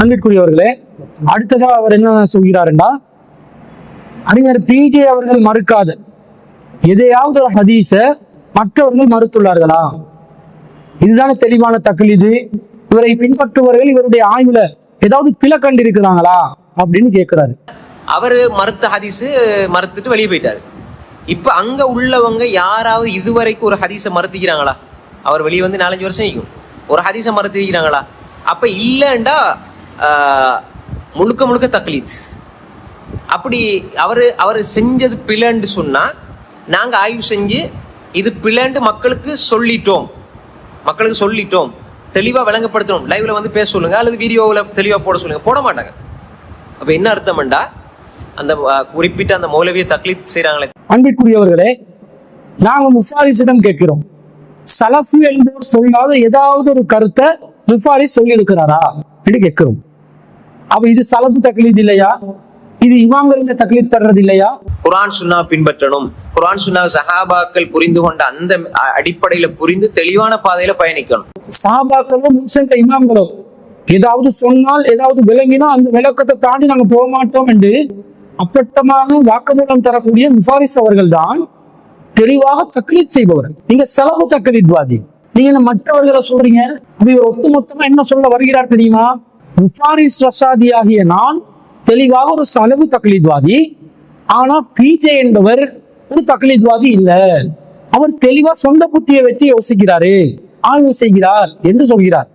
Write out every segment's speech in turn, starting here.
அன்பிற்குரியவர்களே அடுத்ததாக அவர் என்ன சொல்கிறாருண்டா? அறிஞர் பிஜே அவர்கள் மறுக்காத. எதையாவது ஒரு ஹதீஸ மற்றவர்கள் மறுத்துள்ளார்களா? இதுதான தெளிவான தக்லீது. இவரை பின்பற்றுபவர்கள் இவருடைய ஆய்வுல ஏதாவது பிழை கண்டிருக்கிறாங்களா? அப்படின்னு கேட்கிறாரு அவர் மறுத்த ஹதீஸ் மறுத்துட்டு வெளியே போயிட்டாரு. இப்ப அங்க உள்ளவங்க யாராவது இதுவரைக்கும் ஒரு ஹதீஸை மறுத்துக்கிறாங்களா? அவர் வெளியே வந்து நாலஞ்சு வருஷம் இருக்கும் ஒரு ஹதீஸை மறுத்துக்கிறாங்களா? அப்ப இல்லைண்டா முழுக்க முழுக்க தக்லீத். அப்படி அவர் அவர் செஞ்சது பிழைன்னு சொன்னால் நாங்கள் ஆய்வு செஞ்சு இது பிழைன்னு மக்களுக்கு சொல்லிட்டோம். மக்களுக்கு சொல்லிட்டோம். தெளிவாக விளங்கப்படுத்தணும். லைவில் வந்து பேச சொல்லுங்க அல்லது வீடியோவில் தெளிவாக போட சொல்லுங்க. போட மாட்டாங்க. அப்போ என்ன அர்த்தம்டா அந்த குறிப்பிட்ட அந்த மௌலவியை தக்லீத் செய்கிறாங்களே அன்பிற்குரியவர்களே நாங்கள் முஃபாரிஸிடம் கேட்கிறோம். சலஃபு என்பவர் சொல்லாத ஏதாவது ஒரு கருத்தை முஃபாரிஸ் சொல்லியிருக்கிறாரா? அப்படின்னு கேட்கிறோம். அப்ப இது சலப்பு தக்லீத் இல்லையா? இது இமாம்களின் தக்லீத் தர்றது இல்லையா? குர்ஆன் சுன்னா பின்பற்றணும். குர்ஆன் சுன்னா சஹாபாக்கள் புரிந்து கொண்ட அந்த அடிப்படையில புரிந்து தெளிவான பாதையில பயணிக்கணும். சாபாக்களோ முன்சென்ற இமாம்களோ ஏதாவது சொன்னால் ஏதாவது விளங்கினா அந்த விளக்கத்தை தாண்டி நாங்க போக மாட்டோம் என்று அப்பட்டமான வாக்குமூலம் தரக்கூடிய முஃபாரிஸ் அவர்கள் தான் தெளிவாக தக்லீத் செய்பவர் நீங்க செலவு தக்லீத்வாதி நீங்க மற்றவர்களை சொல்றீங்க? அப்ப இவர் ஒட்டுமொத்தமா என்ன சொல்ல வருகிறார் தெரியுமா? முஃபாரிஸ் ரசாதி ஆகிய நான் தெளிவாக ஒரு செலவு தக்லீத்வாதி. ஆனா பிஜே என்பவர் ஒரு தக்லீத்வாதி இல்ல. அவர் தெளிவா சொந்த புத்தியை வச்சு யோசிக்கிறாரு. ஆய்வு செய்கிறார் என்று சொல்கிறார்.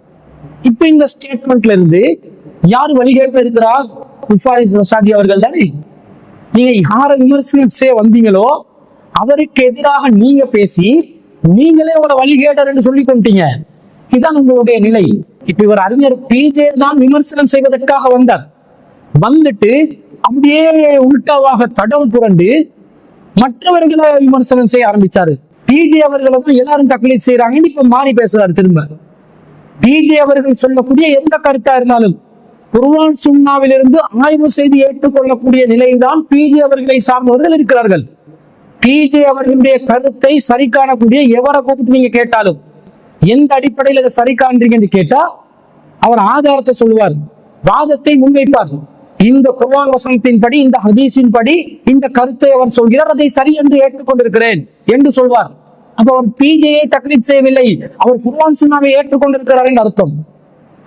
இப்ப இந்த ஸ்டேட்மெண்ட்ல இருந்து யார் வழிகேட்டு இருக்கிறார்? முஃபாரிஸ் ரசாதி அவர்கள் தானே. நீங்க யாரை விமர்சனம் செய்ய வந்தீங்களோ அவருக்கு எதிராக நீங்க பேசி நீங்களே உங்களை வழிகேட்டர் என்று சொல்லி கொண்டீங்க. இதுதான் உங்களுடைய நிலை. இப்ப இவர் அறிஞர் பிஜே தான் விமர்சனம் செய்வதற்காக வந்தார். வந்துட்டு அப்படியே உள்டாவாக தடம் புரண்டு மற்றவர்களை விமர்சனம் செய்ய ஆரம்பிச்சாரு. பிஜே அவர்களை தான் எல்லாரும் தக்லீத் செய்யறாங்கன்னு இப்ப மாறி பேசுறாரு திரும்ப. பிஜே அவர்கள் சொல்லக்கூடிய எந்த கருத்தா இருந்தாலும் குருவான் சுண்ணாவிலிருந்து ஆய்வு செய்து ஏற்றுக்கொள்ளக்கூடிய நிலையில்தான் பிஜே அவர்களை சார்ந்தவர்கள் இருக்கிறார்கள். பிஜே அவர்களுடைய கருத்தை சரி காணக்கூடிய எவரை கூப்பிட்டு நீங்க கேட்டாலும் எந்த அடிப்படையில் அதை சரி காண்றீங்கன்னு கேட்டா அவர் ஆதாரத்தை சொல்லுவார். வாதத்தை முன்வைப்பார். இந்த குர்வான் வசனத்தின் படி இந்த ஹதீஸின் படி இந்த கருத்தை அவர் சொல்கிறார். அதை சரி என்று ஏற்றுக்கொண்டிருக்கிறேன் என்று சொல்வார். அப்ப அவர் பிஜேயை தக்லீத் செய்யவில்லை. அவர் குர்வான் சுண்ணாவை ஏற்றுக்கொண்டிருக்கிறார் என்று அர்த்தம்.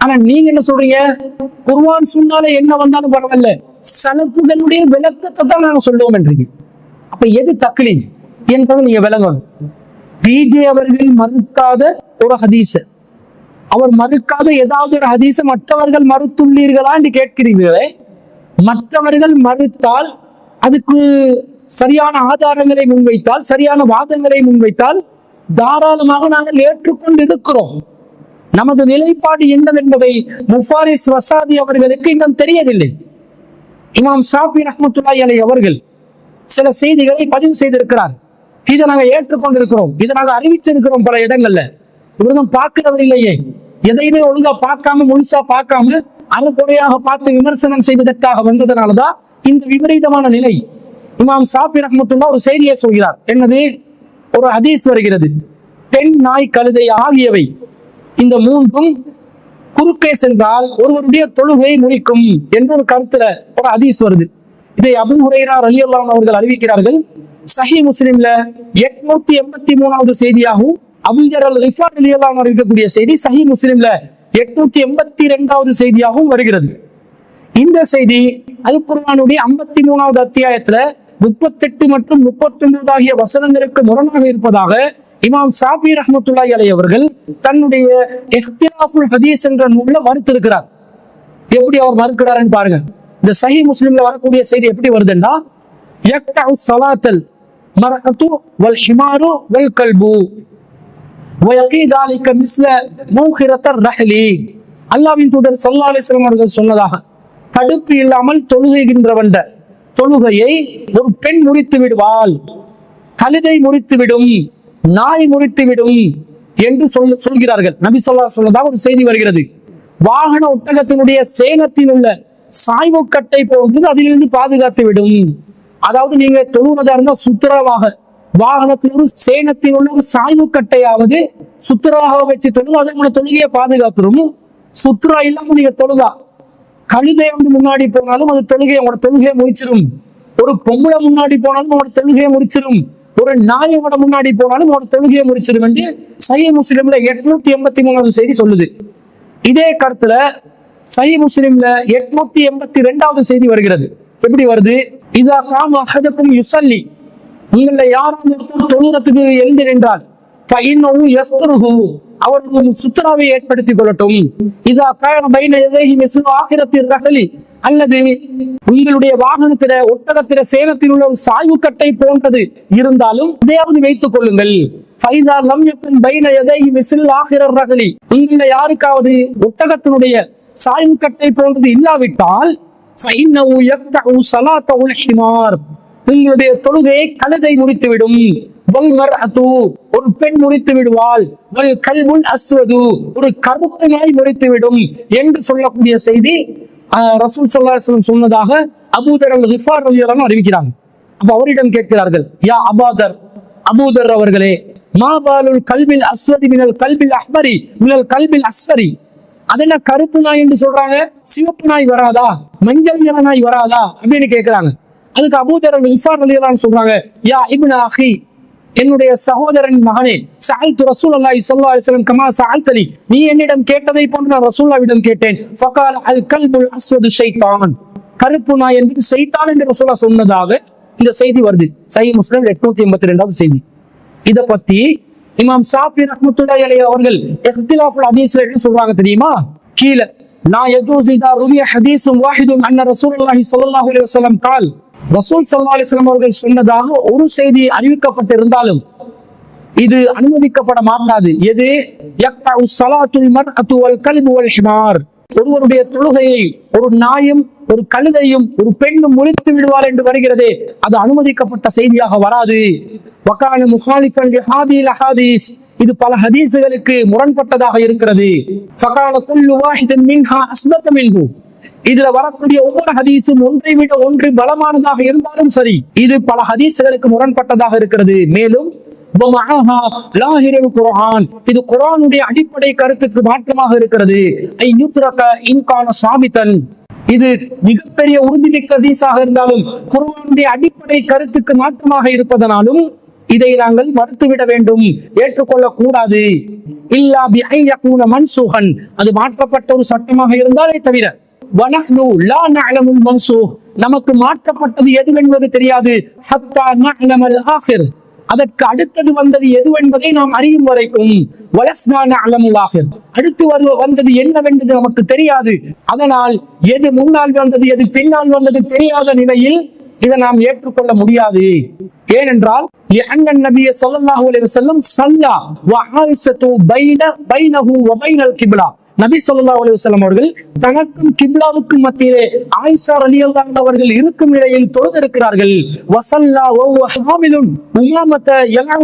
ஆனா நீங்க என்ன சொல்றீங்க? குர்வான் சுண்ணால என்ன வந்தாலும் பரவாயில்ல. சலப்புகளுடைய விளக்கத்தை தான் நாங்க சொல்லுவோம் என்றீங்க. அப்ப எது தக்லீத் என்பதை நீங்க விளங்கணும். பிஜே அவர்கள் மறுக்காத ஒரு ஹதீச அவர் மறுக்காத ஏதாவது ஒரு ஹதீஸை மற்றவர்கள் மறுத்துள்ளீர்களா என்று கேட்கிறீர்களே மற்றவர்கள் மறுத்தால் அதுக்கு சரியான ஆதாரங்களை முன்வைத்தால் சரியான வாதங்களை முன்வைத்தால் தாராளமாக நாங்கள் ஏற்றுக்கொண்டு இருக்கிறோம் நமது நிலைப்பாடு என்னவென்பதை முஃபாரிஸ் வசாதி அவர்களுக்கு இன்னும் தெரியவில்லை. இமாம் ஷாஃபி ரஹமத்துல்லாய் அலை அவர்கள் சில செய்திகளை பதிவு செய்திருக்கிறார். இதை நாங்கள் ஏற்றுக்கொண்டிருக்கிறோம். இதை நாங்கள் அறிவிச்சிருக்கிறோம் பல இடங்கள்ல. விரதம் பார்க்கிறவர் இல்லையே. எதையுமே ஒழுங்கா பார்க்காம முழுசா பார்க்காம அறக்குறையாக பார்த்து விமர்சனம் செய்வதற்காக வந்ததனாலதான் இந்த விபரீதமான நிலை. இமாம் சாபி ரஹமத்துல்லா ஒரு செய்தியை சொல்கிறார். என்னது? ஒரு ஹதீஸ் வருகிறது. பெண் நாய் கழுதை ஆகியவை இந்த மூன்றும் குறுக்கே சென்றால் ஒருவருடைய தொழுகை முறிக்கும் என்ற ஒரு கருத்துல ஒரு ஹதீஸ் வருது. இதை அபு ஹுரைரா ரலியல்லாஹு அவர்கள் அறிவிக்கிறார்கள். சஹி முஸ்லிம்ல எட்நூத்தி எண்பத்தி மூணாவது செய்தியாகவும் அபுஜர் ரிஃபார் அறிவிக்கக்கூடிய செய்தி சஹி முஸ்லிம்ல எட்நூத்தி எண்பத்தி இரண்டாவது செய்தியாகவும் வருகிறது. இந்த செய்தி அல் குர்வானுடைய ஐம்பத்தி மூணாவது அத்தியாயத்துல முப்பத்தெட்டு மற்றும் முப்பத்தி ஒன்பது ஆகிய வசனங்களுக்கு முரணாக இருப்பதாக இமாம் சாபி ரஹமத்துல்லாய் அலை அவர்கள் தன்னுடைய இஹ்திலாஃபுல் ஹதீஸ் என்ற நூலில் மறுத்திருக்கிறார். எப்படி அவர் மறுக்கிறாருன்னு பாருங்க. இந்த சஹி முஸ்லிம்ல வரக்கூடிய செய்தி எப்படி வருதுன்னா யக்தஉ சலாத்தல் மர்அத்து வல் ஹிமாரு வல் கல்பு. அல்லாவின் மிஸ்ல தூதர் சல்லா அலிஸ்லாம் அவர்கள் சொன்னதாக தடுப்பு இல்லாமல் தொழுகைகின்றவண்ட தொழுகையை ஒரு பெண் முறித்து விடுவாள். கழுதை முறித்து விடும் நாய் முறித்து விடும் என்று சொல் சொல்கிறார்கள். நபி சொல்லா சொன்னதாக ஒரு செய்தி வருகிறது. வாகன ஒட்டகத்தினுடைய சேனத்தில் உள்ள சாய்வு கட்டை போன்றது அதிலிருந்து பாதுகாத்து விடும். அதாவது நீங்க தொழுவதா இருந்தால் சுத்தரவாக வாகனத்தில் ஒரு சேனத்தில் உள்ள ஒரு சாய்வு கட்டையாவது சுத்தராக வச்சு தொழுவா அதை உங்களை தொழுகையை பாதுகாத்துரும் சுத்தரா இல்லாம நீங்க தொழுதா? கழுதை வந்து முன்னாடி போனாலும் அது தொழுகையை உங்களோட தொழுகையை முடிச்சிடும் ஒரு பொம்பளை முன்னாடி போனாலும் உங்களோட தொழுகையை முடிச்சிடும் ஒரு நாயோட முன்னாடி போனாலும் உங்களோட தொழுகையை முடிச்சிடும் என்று சைய முஸ்லிம்ல எட்நூத்தி எண்பத்தி மூணாவது செய்தி சொல்லுது. இதே கருத்துல சை முஸ்லிம்ல எட்நூத்தி எண்பத்தி ரெண்டாவது செய்தி வருகிறது. எப்படி வருது? இதா காம அஹதக்கும் யுசல்லி உங்களில் யாராவது தொழுகிறதுக்கு எழுந்திருந்தால் அவருக்கு ஒரு சுத்தரவை ஏற்படுத்திக் கொள்ளட்டும். இதா ஆகிரத்தில் ரகலி அல்லது உங்களுடைய வாகனத்தில ஒட்டகத்தில சேலத்தில் உள்ள ஒரு சாய்வு போன்றது இருந்தாலும் அதையாவது வைத்துக் கொள்ளுங்கள். பைன யதைஹி மிஸ்ல் ஆகிரர் ரகலி உங்கள யாருக்காவது ஒட்டகத்தினுடைய சாய்வு கட்டை போன்றது இல்லாவிட்டால் ஃபைன்னஹு யக்தஉ ஸலாத்தஹுல் ஹிமார் உங்களுடைய தொழுகையை கழுதை முடித்துவிடும் ஒரு பெண் முறித்து விடுவாள். வல் கல்புல் அஸ்வது ஒரு கருப்பு நாய் முறித்துவிடும் என்று சொல்லக்கூடிய செய்தி ஆஹ், ரசூல் ஸல்லல்லாஹு சொன்னதாக அபூதர் அல் கிஃபார் அறிவிக்கிறாங்க. அப்ப அவரிடம் கேட்கிறார்கள் யா அபாதர் அபூதர் அவர்களே மா கல்வில் கல்பில் அஸ்வதி மினல் கல்பில் அஹ்மரி மினல் கல்பில் அஸ்வரி. அதெல்லாம் கருப்பு நாய் என்று சொல்றாங்க? சிவப்பு நாய் வராதா? மஞ்சள் நிற நாய் வராதா? அப்படின்னு கேட்கிறாங்க. அதுக்கு அபூதரன் இஃபான் அலியலான்னு சொல்றாங்க யா இப்னு அஹி என்னுடைய சகோதரன் மகனே சாய்த்து ரசூல் அல்லாஹி சல்லா அலிஸ்லம் கமா சாய்த்தலி நீ என்னிடம் கேட்டதை போன்று நான் ரசூல்லாவிடம் கேட்டேன். ஃபகால் அல் கல்புல் அஸ்வது ஷைத்தான். கருப்பு நாய் என்பது செய்தான் என்று ரசூலா சொன்னதாக இந்த செய்தி வருது. சை முஸ்லிம் 882 எண்பத்தி ரெண்டாவது செய்தி. இதை பத்தி இமாம் சாஃபி ரஹ்மத்துல்லாஹி அலைஹி அவர்கள் இஹ்திலாஃபுல் ஹதீஸ்ல என்ன சொல்றாங்க தெரியுமா? கீழே நான் யஜூஸ் இதா ருமிய ஹதீஸும் வாஹிதுன் அன்ன ரசூலுல்லாஹி ஸல்லல்லாஹு அலைஹி வஸல்லம். கால் ரசூல் சல்லா அலிஸ்லாம் அவர்கள் சொன்னதாக ஒரு செய்தி அறிவிக்கப்பட்டிருந்தாலும் இது அனுமதிக்கப்பட மாட்டாது. எது? ஒருவருடைய தொழுகையை ஒரு நாயும் ஒரு கழுதையும் ஒரு பெண்ணும் முறித்து விடுவார் என்று வருகிறது அது அனுமதிக்கப்பட்ட செய்தியாக வராது. இது பல ஹதீஸுகளுக்கு முரண்பட்டதாக இருக்கிறது. இதுல வரக்கூடிய ஒவ்வொரு ஹதீஸும் ஒன்றை விட ஒன்று பலமானதாக இருந்தாலும் சரி இது பல ஹதீஸ்களுக்கு முரண்பட்டதாக இருக்கிறது. மேலும் அடிப்படை கருத்துக்கு மாற்றமாக இருக்கிறது. இது மிகப்பெரிய உறுதிமிக்க ஹதீஸாக இருந்தாலும் குரானுடைய அடிப்படை கருத்துக்கு மாற்றமாக இருப்பதனாலும் இதை நாங்கள் மறுத்துவிட வேண்டும் ஏற்றுக்கொள்ள கூடாது இல்லா மன்சூகன். அது மாற்றப்பட்ட ஒரு சட்டமாக இருந்தாலே தவிர நமக்கு மாற்றப்பட்டது எதுவென்பது தெரியாது. அதற்கு அடுத்தது வந்தது எதுவென்பதை நாம் அறியும் வரைக்கும். வலஸ்னான அலமுலாக அடுத்து வருவ வந்தது என்னவென்பது நமக்கு தெரியாது. அதனால் எது முன்னால் வந்தது எது பின்னால் வந்தது தெரியாத நிலையில் இதை நாம் ஏற்றுக்கொள்ள முடியாது. ஏனென்றால் அண்ணன் நபிய சொல்லல்லாஹு செல்லும் சல்லா நபி சொல்லா அலுவலம் அவர்கள் தனக்கும் கிப்லாவுக்கும் மத்தியிலே ஆயிஷா அலி அல்லாஹ் அவர்கள் இருக்கும் நிலையில் தொழுதிருக்கிறார்கள். வசல்லா ஒவ்வொரு ஹாமிலும் உமாமத்தை எல்லா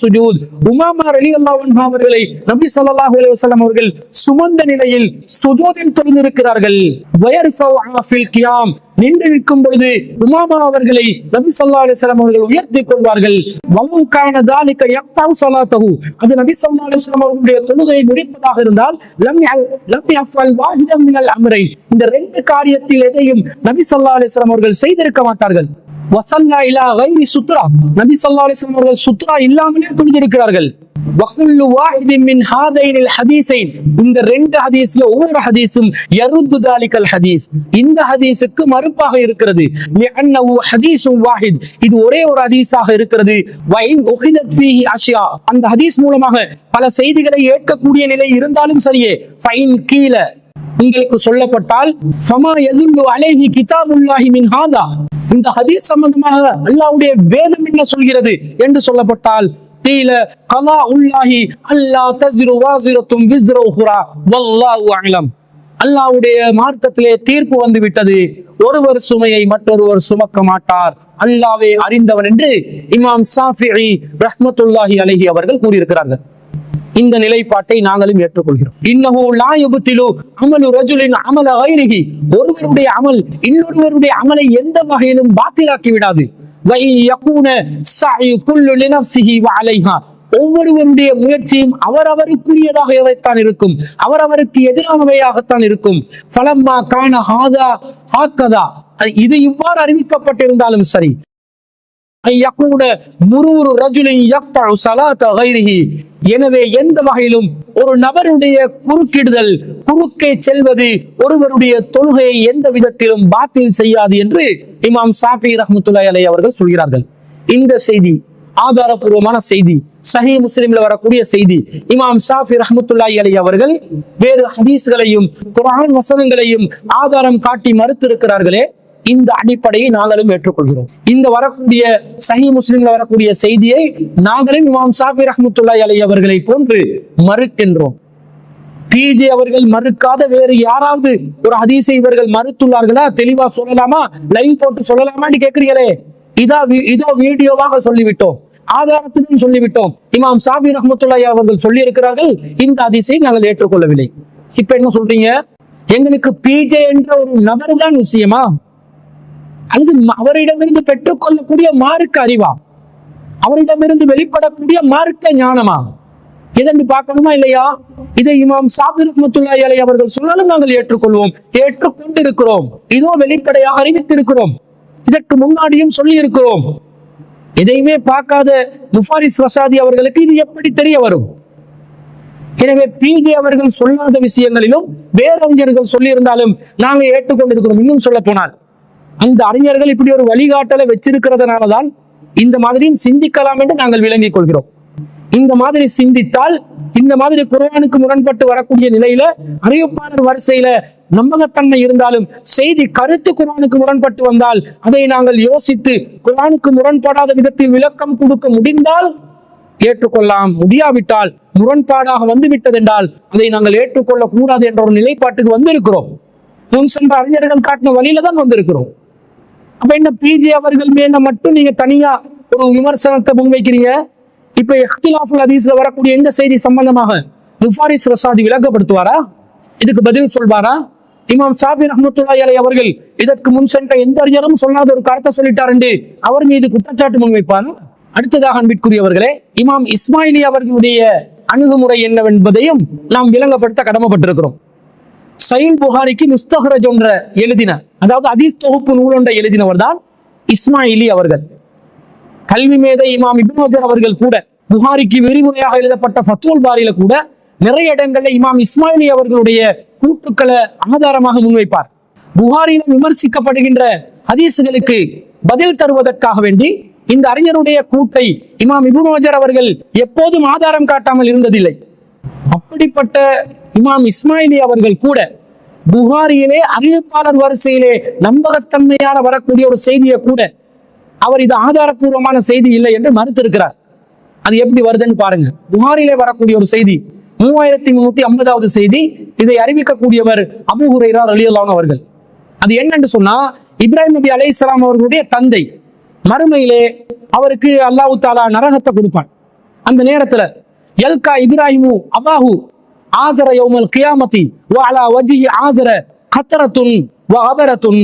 சுஜூத். உமாமா அலி அல்லாஹ் அவர்களை நபி சொல்லாஹு அலுவலம் அவர்கள் சுமந்த நிலையில் சுஜூதில் தொழுந்திருக்கிறார்கள் வயர்ஃபவ் ஆஃபில் கியாம். நின்றிருக்கும் பொழுது உமாமா அவர்களை நபி சொல்லா அலிஸ்லாம் அவர்கள் உயர்த்தி கொள்வார்கள். வலு தாலிக்க எப்பாவு சொல்லாத்தகு அது நபி சொல்லா அலிஸ்லாம் அவர்களுடைய தொழுகையை முடிப்பதாக இருந்தால் வாஹிதம் இந்த ரெண்டு காரியத்தில் எதையும் நபி சொல்லா அலிஸ்லாம் அவர்கள் செய்திருக்க மாட்டார்கள். வசல்லா இலா கைரி சுத்ரா. நபி சல்லா அலைஹி அவர்கள் சுத்ரா இல்லாமலே துணிந்திருக்கிறார்கள். வக்குல்லு வாஹிதின் மின் ஹாதைனில் ஹதீஸைன். இந்த ரெண்டு ஹதீஸ்ல ஒவ்வொரு ஹதீஸும் யருத்து தாலிகல் ஹதீஸ். இந்த ஹதீஸுக்கு மறுப்பாக இருக்கிறது. லிஅன்னஹு ஹதீஸும் வாஹித். இது ஒரே ஒரு ஹதீஸாக இருக்கிறது. வைன் உஹிதத் ஃபீஹி அஷ்யா. அந்த ஹதீஸ் மூலமாக பல செய்திகளை ஏற்கக்கூடிய நிலை இருந்தாலும் சரியே. ஃபைன் கீழே உங்களுக்கு சொல்லப்பட்டால் ஃபமா யதுல்லு அலைஹி கிதாபுல்லாஹி மின் ஹாதா இந்த ஹதீஸ் சம்பந்தமாக அல்லாஹ்வுடைய வேதம் என்ன சொல்கிறது என்று சொல்லப்பட்டால் قيل قضاء الله ألا تزر وازرة وزر أخرى والله أعلم அல்லாஹ்வுடைய மார்க்கத்திலே தீர்ப்பு வந்து விட்டது ஒருவர் சுமையை மற்றொருவர் சுமக்க மாட்டார் அல்லாவே அறிந்தவன் என்று இமாம் சாஃபிஇ ரஹ்மத்துல்லாஹி அலைஹி அவர்கள் கூறியிருக்கிறார்கள் இந்த நிலைப்பாட்டை நாங்களும் ஏற்றுக்கொள்கிறோம். இன்னஹு லா யுபத்திலு அமலு ரஜுலின் அமல கைரிஹி. ஒருவருடைய அமல் இன்னொருவருடைய அமலை எந்த வகையிலும் பாத்திலாக்கி விடாது வை யகூன சாயு குல்லு லினஃப்ஸிஹி வ அலைஹா ஒவ்வொருவருடைய முயற்சியும் அவரவருக்குரியதாகத்தான் இருக்கும். அவரவருக்கு எதிரானவையாகத்தான் இருக்கும். பலம்மா காண ஹாதா ஹாக்கதா. இது இவ்வாறு அறிவிக்கப்பட்டிருந்தாலும் சரி. எனவே எந்த வகையிலும் ஒரு நபருடைய குறுக்கிடுதல் குறுக்கே செல்வது ஒருவருடைய தொழுகையை எந்த விதத்திலும் பாத்தில் செய்யாது என்று இமாம் சாஃபி ரஹ்மத்துல்லாஹி அலை அவர்கள் சொல்கிறார்கள். இந்த செய்தி ஆதாரபூர்வமான செய்தி சஹி முஸ்லிம்ல வரக்கூடிய செய்தி இமாம் ஷாஃபி ரஹமத்துல்லா அலைஹி அவர்கள் வேறு ஹதீஸ்களையும் குரான் வசனங்களையும் ஆதாரம் காட்டி மறுத்திருக்கிறார்களே இந்த அடிப்படையை நாங்களும் ஏற்றுக்கொள்கிறோம். இந்த வரக்கூடிய சஹி முஸ்லிம்ல வரக்கூடிய செய்தியை நாங்களும் இமாம் சாபி ரஹமத்துல்லாய் அலி அவர்களை போன்று மறுக்கின்றோம். பிஜே அவர்கள் மறுக்காத வேறு யாராவது ஒரு ஹதீஸை இவர்கள் மறுத்துள்ளார்களா? தெளிவா சொல்லலாமா? லைவ் போட்டு சொல்லலாமான்னு கேட்கிறீங்களே இதா இதோ வீடியோவாக சொல்லிவிட்டோம். ஆதாரத்திலும் சொல்லிவிட்டோம். இமாம் சாபி ரஹமத்துல்லாய் அவர்கள் சொல்லி இருக்கிறார்கள் இந்த ஹதீஸை நாங்கள் ஏற்றுக்கொள்ளவில்லை. இப்ப என்ன சொல்றீங்க? எங்களுக்கு பிஜே என்ற ஒரு நபர் தான் விஷயமா? அல்லது அவரிடமிருந்து பெற்றுக்கொள்ளக்கூடிய மார்க்க அறிவா? அவரிடமிருந்து வெளிப்படக்கூடிய மார்க்க ஞானமா? எதென்று பார்க்கணுமா இல்லையா? இதை இமாம் சாபிர் ரஹ்மத்துல்லாஹி அவர்கள் சொன்னாலும் நாங்கள் ஏற்றுக்கொள்வோம். ஏற்றுக்கொண்டிருக்கிறோம். இதோ வெளிப்படையாக அறிவித்திருக்கிறோம். இதற்கு முன்னாடியும் சொல்லி இருக்கிறோம் எதையுமே பார்க்காத முஃபாரிஸ் வசாதி அவர்களுக்கு இது எப்படி தெரிய வரும்? எனவே பிஜே அவர்கள் சொல்லாத விஷயங்களிலும் வேறறிஞர்கள் சொல்லியிருந்தாலும் நாங்க ஏற்றுக்கொண்டிருக்கிறோம். இன்னும் சொல்ல போனால். அந்த அறிஞர்கள் இப்படி ஒரு வழிகாட்டலை வச்சிருக்கிறதுனாலதான் இந்த மாதிரியும் சிந்திக்கலாம் என்று நாங்கள் விளங்கிக் கொள்கிறோம். இந்த மாதிரி சிந்தித்தால் இந்த மாதிரி குர்ஆனுக்கு முரண்பட்டு வரக்கூடிய நிலையில அறிவிப்பாளர் வரிசையில நம்பகத்தன்மை இருந்தாலும் செய்தி கருத்து குரானுக்கு முரண்பட்டு வந்தால் அதை நாங்கள் யோசித்து குரானுக்கு முரண்படாத விதத்தில் விளக்கம் கொடுக்க முடிந்தால் ஏற்றுக்கொள்ளலாம். முடியாவிட்டால் முரண்பாடாக வந்து விட்டதென்றால் அதை நாங்கள் ஏற்றுக்கொள்ள கூடாது என்ற ஒரு நிலைப்பாட்டுக்கு வந்திருக்கிறோம். முன் சென்ற அறிஞர்கள் காட்டின வழியில தான் வந்திருக்கிறோம். அப்ப என்ன பிஜே அவர்கள் மேல மட்டும் நீங்க தனியா ஒரு விமர்சனத்தை முன்வைக்கிறீங்க இப்ப எஹ்திலாஃபுல் ஹதீஸ்ல வரக்கூடிய எந்த செய்தி சம்பந்தமாக முஃபாரிஸ் ரசாதி விளக்கப்படுத்துவாரா? இதுக்கு பதில் சொல்வாரா? இமாம் சாபி ரஹ்மத்துல்லாஹி அலைஹி அவர்கள் இதற்கு முன் சென்ற எந்த அறிஞரும் சொல்லாத ஒரு கருத்தை சொல்லிட்டார் என்று அவர் மீது குற்றச்சாட்டு முன்வைப்பார் அடுத்ததாக அன்பிற்குரியவர்களே இமாம் இஸ்மாயிலி அவர்களுடைய அணுகுமுறை என்னவென்பதையும் நாம் விளங்கப்படுத்த கடமைப்பட்டிருக்கிறோம். சைல் புகாரிக்கு முஸ்தஹரஜ் ஒன்ற எழுதின அதாவது அதீஸ் தொகுப்பு நூல் ஒன்றை எழுதினவர் தான் இஸ்மாயிலி அவர்கள். கல்வி மேதை இமாம் இபின் அவர்கள் கூட புகாரிக்கு விரிவுரையாக எழுதப்பட்ட ஃபத்துல் பாரியில கூட நிறைய இடங்கள்ல இமாம் இஸ்மாயிலி அவர்களுடைய கூட்டுக்களை ஆதாரமாக முன்வைப்பார். புகாரியில் விமர்சிக்கப்படுகின்ற ஹதீசுகளுக்கு பதில் தருவதற்காக வேண்டி இந்த அறிஞருடைய கூட்டை இமாம் இபுன் அவர்கள் எப்போதும் ஆதாரம் காட்டாமல் இருந்ததில்லை. அப்படிப்பட்ட இமாம் இஸ்மாயிலி அவர்கள் கூட புகாரியிலே அறிவிப்பாளர் வரிசையிலே நம்பகத்தன்மையான வரக்கூடிய ஒரு செய்தியை கூட அவர் இது ஆதாரப்பூர்வமான செய்தி இல்லை என்று மறுத்திருக்கிறார். அது எப்படி வருதுன்னு பாருங்க. புகாரிலே வரக்கூடிய ஒரு செய்தி மூவாயிரத்தி முன்னூத்தி ஐம்பதாவது செய்தி இதை அறிவிக்கக்கூடியவர் அபு ஹுரைரா ரலியல்லாஹு அவர்கள். அது என்னன்னு சொன்னா இப்ராஹிம் நபி அலைஹிஸ்ஸலாம் அவர்களுடைய தந்தை மறுமையிலே அவருக்கு அல்லாஹ் தாலா நரகத்தை கொடுப்பான். அந்த நேரத்துல எல்கா இப்ராஹிமு அபாஹு ஆசர யௌமல் கியாமத்தி வ அலா ஆசர கத்தரத்துன் அபரத்துன்.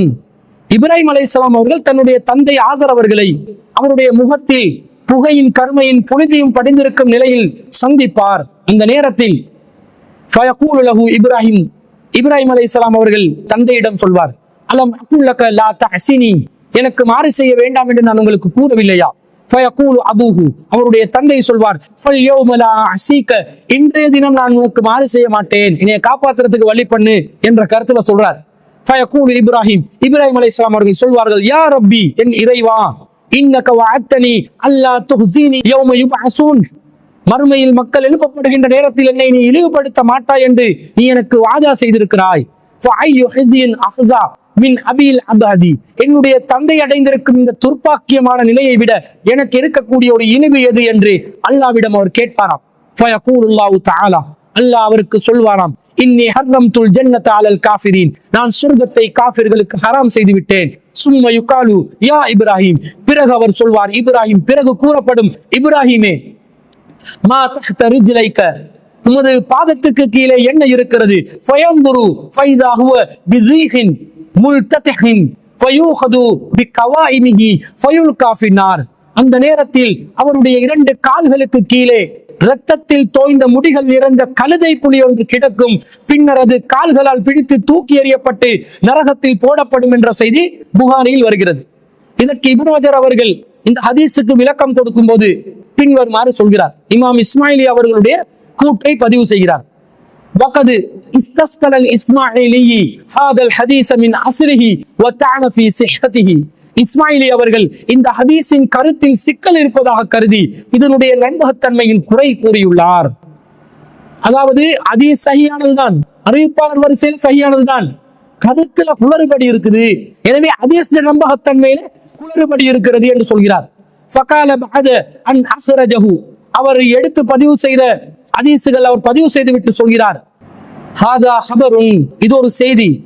இப்ராஹிம் அலைசலாம் அவர்கள் தன்னுடைய தந்தை ஆசர் அவர்களை அவருடைய முகத்தில் புகையின் கருமையின் புனிதியும் படிந்திருக்கும் நிலையில் சந்திப்பார். அந்த நேரத்தில் ஃபயகூலு இப்ராஹிம் இப்ராஹிம் அலைஹிஸ்ஸலாம் அவர்கள் தந்தையிடம் சொல்வார் அலம் அக்குல்லக லா தஹ்சினி எனக்கு மாறு செய்ய வேண்டாம் என்று நான் உங்களுக்கு கூறவில்லையா? அபூஹு. அவருடைய தந்தை சொல்வார் இன்றைய தினம் நான் உனக்கு மாறு செய்ய மாட்டேன். என்னைய காப்பாத்துறதுக்கு வழி பண்ணு என்ற கருத்துல சொல்றார். ஃபயகூல் இப்ராஹிம். இப்ராஹிம் அலை இஸ்லாம் அவர்கள் சொல்வார்கள் யா ரப்பி என் இறைவா இன்னக வாத்தனி அல்லா துஹ்சீனி யோமயு யுபஹசூன் மறுமையில் மக்கள் எழுப்பப்படுகின்ற நேரத்தில் என்னை நீ இழிவுபடுத்த மாட்டாய் என்று நீ எனக்கு வாதா செய்திருக்கிறாய். மின் அபில் அபாதி. என்னுடைய தந்தை அடைந்திருக்கும் இந்த துர்ப்பாக்கியமான நிலையை விட எனக்கு இருக்கக்கூடிய ஒரு இனிவு எது என்று அல்லாவிடம் அவர் கேட்பாராம். அல்லாஹ் அவருக்கு சொல்வாராம் இன்னி நான் சொர்க்கத்தை காஃபிர்களுக்கு ஹராம் செய்து விட்டேன். சும்ம யுகாலு யா இப்ராஹிம். பிறகு அவர் சொல்வார் இப்ராஹிம் பிறகு கூறப்படும் இப்ராஹிமே மா தஹ்த உமது பாதத்துக்கு கீழே என்ன இருக்கிறது? ஃபயந்துரு முல்தத்தின் முல்ததிஹின் ஃபயூஹது பிகவாயிமிஹி ஃபயுல்கா ஃபின்னார். அந்த நேரத்தில் அவருடைய இரண்டு கால்களுக்கு கீழே இரத்தத்தில் தோய்ந்த முடிகள் நிறைந்த கழுதை புலி ஒன்று கிடக்கும். பின்னர் அது கால்களால் பிடித்து தூக்கி எறியப்பட்டு நரகத்தில் போடப்படும் என்ற செய்தி புகாரியில் வருகிறது. இதற்கு இப்ரோஜர் அவர்கள் இந்த ஹதீஸுக்கு விளக்கம் கொடுக்கும் போது பின்வருமாறு சொல்கிறார். இமாம் இஸ்மாயிலி அவர்களுடைய கூற்றை பதிவு செய்கிறார். وقد استسقل الإسماعيلي هذا الحديث من أصله وطعن في صحته இஸ்மாயிலி அவர்கள் இந்த ஹதீஸின் கருத்தில் சிக்கல் இருப்பதாக கருதி இதனுடைய நம்பகத்தன்மையில் குறை கூறியுள்ளார் அதாவது ஹதீஸ் சரியானதுதான் அறிவிப்பாளர் வரிசையில் சரியானதுதான் கருத்துல குளறுபடி இருக்குது எனவே ஹதீஸ் நம்பகத்தன்மையில குளறுபடி இருக்கிறது என்று சொல்கிறார் ஃபகால பஅத அன் அஸ்ரஜஹு அவர் எடுத்து பதிவு செய்த ஹதீசுகள் அவர் பதிவு செய்து விட்டு சொல்கிறார். ஹாதா ஹபருன். இது ஒரு செய்தி.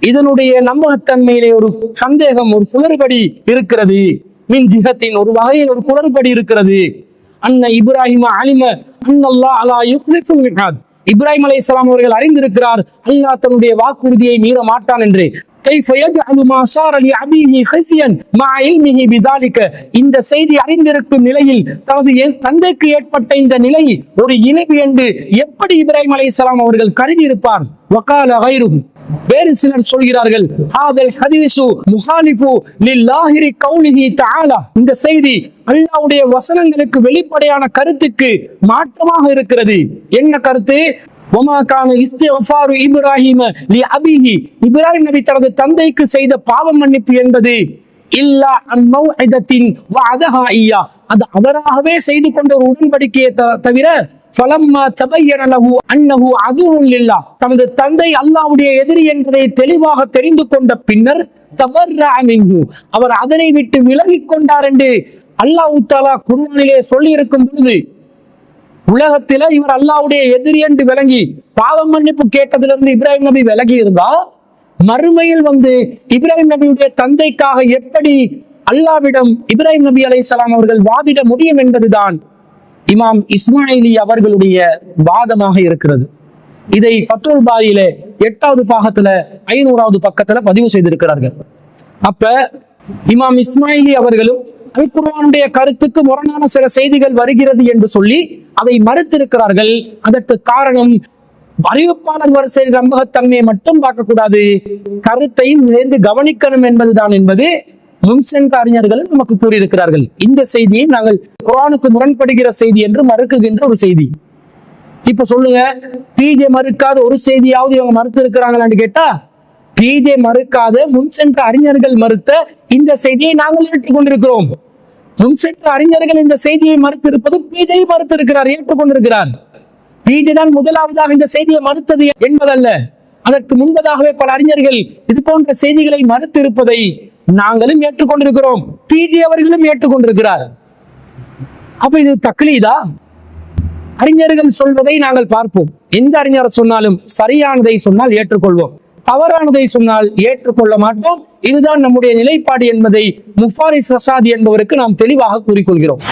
இதனுடைய நம்பகத்தன்மையிலே ஒரு சந்தேகம் ஒரு குளறுபடி இருக்கிறது. மின் ஜிஹத்தின். ஒரு வகையில் ஒரு குளறுபடி இருக்கிறது. அன்ன இப்ராஹிம அலிம அன்னல்லாஹ் அலா யுக்லிஃபுல் மிஹாத். இப்ராஹிம் இஸ்லாம் அவர்கள் அறிந்திருக்கிறார் அல்லாஹ் தன்னுடைய வாக்குறுதியை மீற மாட்டான் என்று. كيف يجعل ما صار لأبيه خزيا مع علمه بذلك இந்த செய்தி அறிந்திருக்கும் நிலையில் தனது என் தந்தைக்கு ஏற்பட்ட இந்த நிலை ஒரு இணைவு என்று எப்படி இப்ராஹிம் அலைஹிஸ்ஸலாம் அவர்கள் கருதி இருப்பார் வகால غيره வேறு சிலர் சொல்கிறார்கள் ஹாதல் ஹதீசு முஹாலிஃபு லில்லாஹிரி கௌலிஹி தஆலா இந்த செய்தி அல்லாஹ்வுடைய வசனங்களுக்கு வெளிப்படையான கருத்துக்கு மாற்றமாக இருக்கிறது என்ன கருத்து ஒமாக்கான இஸ்திஃபாரு இப்ராஹிம லி அபிஹி இப்ராஹிம் நபி தனது தந்தைக்கு செய்த பாவம் மன்னிப்பு என்பது இல்லா அம்மௌ ஐதத்தின் வஅதஹா ஐயா அது அவராகவே செய்து கொண்ட ஒரு உடன்படிக்கையை தவிர ஃபலம்மா தபையன லஹு அதுவும் இல்லா தனது தந்தை அல்லாவுடைய எதிரி என்பதை தெளிவாக தெரிந்து கொண்ட பின்னர் தவர் மின்ஹு. அவர் அதனை விட்டு விலகிக் கொண்டார் என்று அல்லாஹ் தாலா குர்ஆனிலே சொல்லி இருக்கும் பொழுது உலகத்தில இவர் அல்லாஹ்வுடைய எதிரி என்று விளங்கி பாவம் மன்னிப்பு கேட்டதிலிருந்து இப்ராஹிம் நபி விலகி இருந்தா மறுமையில் வந்து இப்ராஹிம் நபியுடைய தந்தைக்காக எப்படி அல்லாவிடம் இப்ராஹிம் நபி அலைஹிஸ்ஸலாம் அவர்கள் வாதிட முடியும் என்பதுதான் இமாம் இஸ்மாயிலி அவர்களுடைய வாதமாக இருக்கிறது. இதை பத்தோல் பாயிலே எட்டாவது பாகத்துல ஐநூறாவது பக்கத்துல பதிவு செய்திருக்கிறார்கள். அப்ப இமாம் இஸ்மாயிலி அவர்களும் அல்குர்வானுடைய கருத்துக்கு முரணான சில செய்திகள் வருகிறது என்று சொல்லி அதை மறுத்திருக்கிறார்கள். அதற்கு காரணம் அறிவிப்பாளர் வரிசையில் நம்பகத்தன்மையை மட்டும் பார்க்கக்கூடாது. கருத்தையும் சேர்ந்து கவனிக்கணும் என்பதுதான் என்பது முன்சென்ற அறிஞர்களும் நமக்கு கூறியிருக்கிறார்கள். இந்த செய்தியை நாங்கள் குரானுக்கு முரண்படுகிற செய்தி என்று மறுக்குகின்ற ஒரு செய்தி. இப்ப சொல்லுங்க பிஜே மறுக்காத ஒரு செய்தியாவது இவங்க மறுத்து இருக்கிறாங்களான்னு கேட்டா பிஜே மறுக்காத முன் சென்ற அறிஞர்கள் மறுத்த இந்த செய்தியை நாங்கள் ஏற்றுக்கொண்டிருக்கிறோம். முன் சென்ற அறிஞர்கள் இந்த செய்தியை மறுத்திருப்பது பிஜே மறுத்திருக்கிறார் ஏற்றுக்கொண்டிருக்கிறார். பிஜே தான் முதலாவதாக இந்த செய்தியை மறுத்தது என்பதல்ல. அதற்கு முன்பதாகவே பல அறிஞர்கள் இது போன்ற செய்திகளை மறுத்திருப்பதை நாங்களும் ஏற்றுக்கொண்டிருக்கிறோம். பிஜே அவர்களும் ஏற்றுக்கொண்டிருக்கிறார். அப்ப இது தக்லீதா? அறிஞர்கள் சொல்வதை நாங்கள் பார்ப்போம். எந்த அறிஞர் சொன்னாலும் சரியானதை சொன்னால் ஏற்றுக்கொள்வோம். தவறானதை சொன்னால் ஏற்றுக்கொள்ள மாட்டோம். இதுதான் நம்முடைய நிலைப்பாடு என்பதை முஃபாரிஸ் ரசாத் என்பவருக்கு நாம் தெளிவாக கூறிக்கொள்கிறோம்.